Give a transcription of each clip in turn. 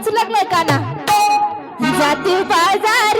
नाचू का ना जाती बाजार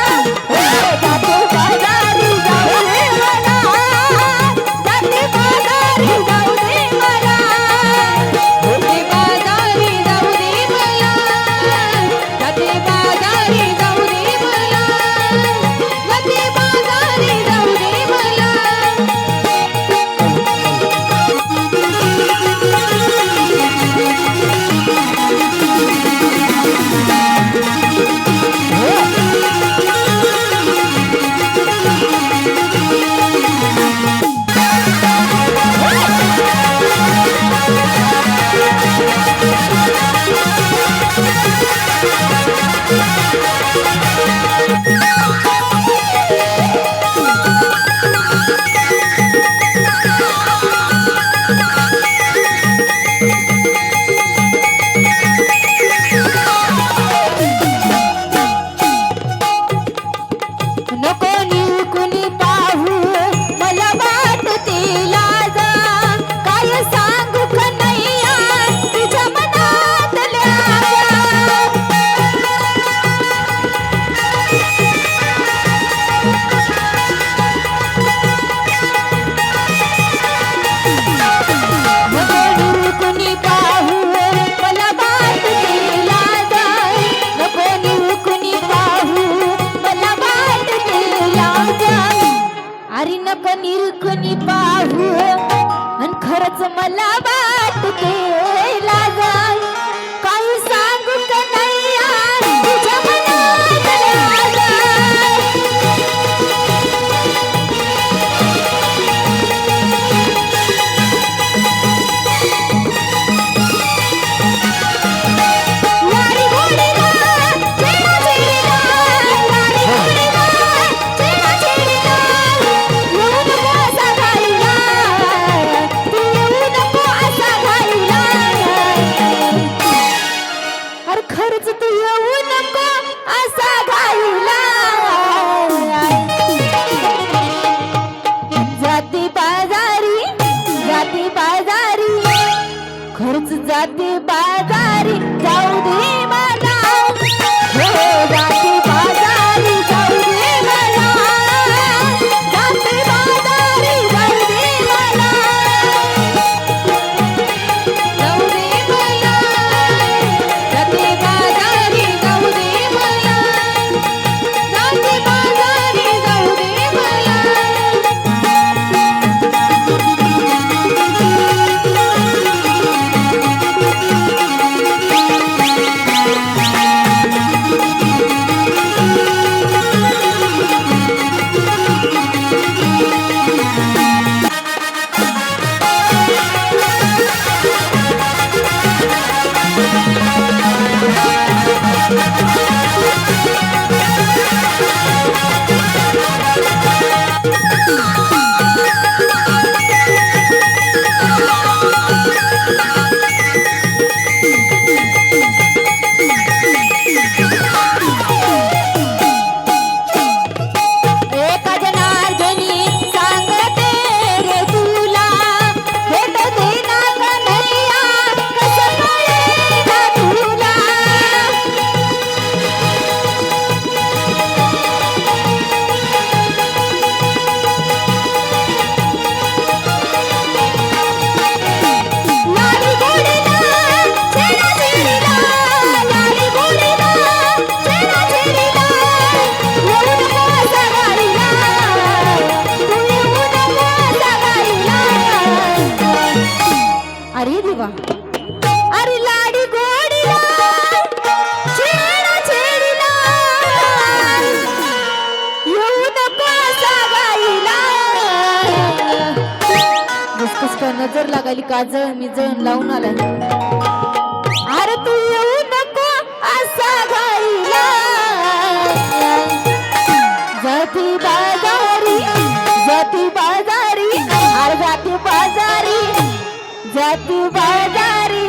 বাবু বাজা आज मला वाटते. नजर लागायली काजळ मी जण लावून आलं अरे तू येऊ नको असा घाईला. जाती बाजारी जाती बाजारी अरे जाती बाजारी जाती बाजारी.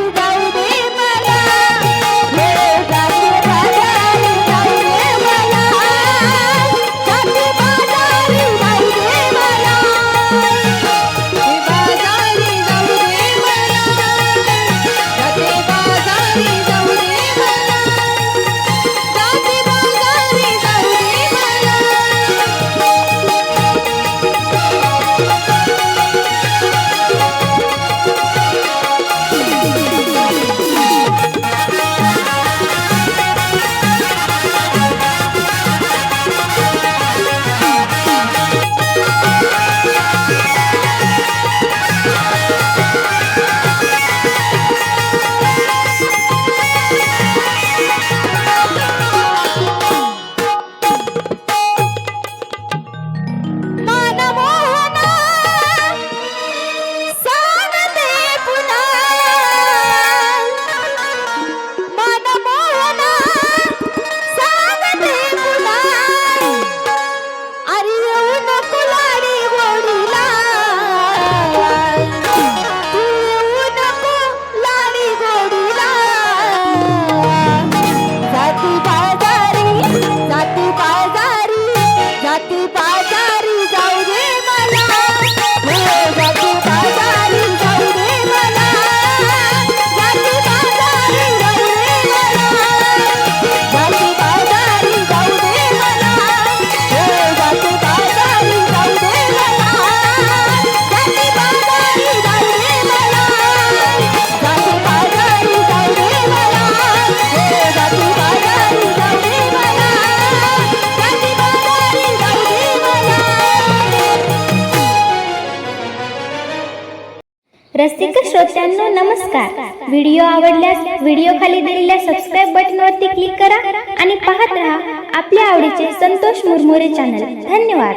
रसिक श्रोत्यांनो नमस्कार. व्हिडिओ आवडल्यास व्हिडिओ खाली दिलेल्या सबस्क्राईब बटनवरती क्लिक करा आणि पाहत रहा आपल्या आवडीचे संतोष मुरमुरे चॅनल धन्यवाद.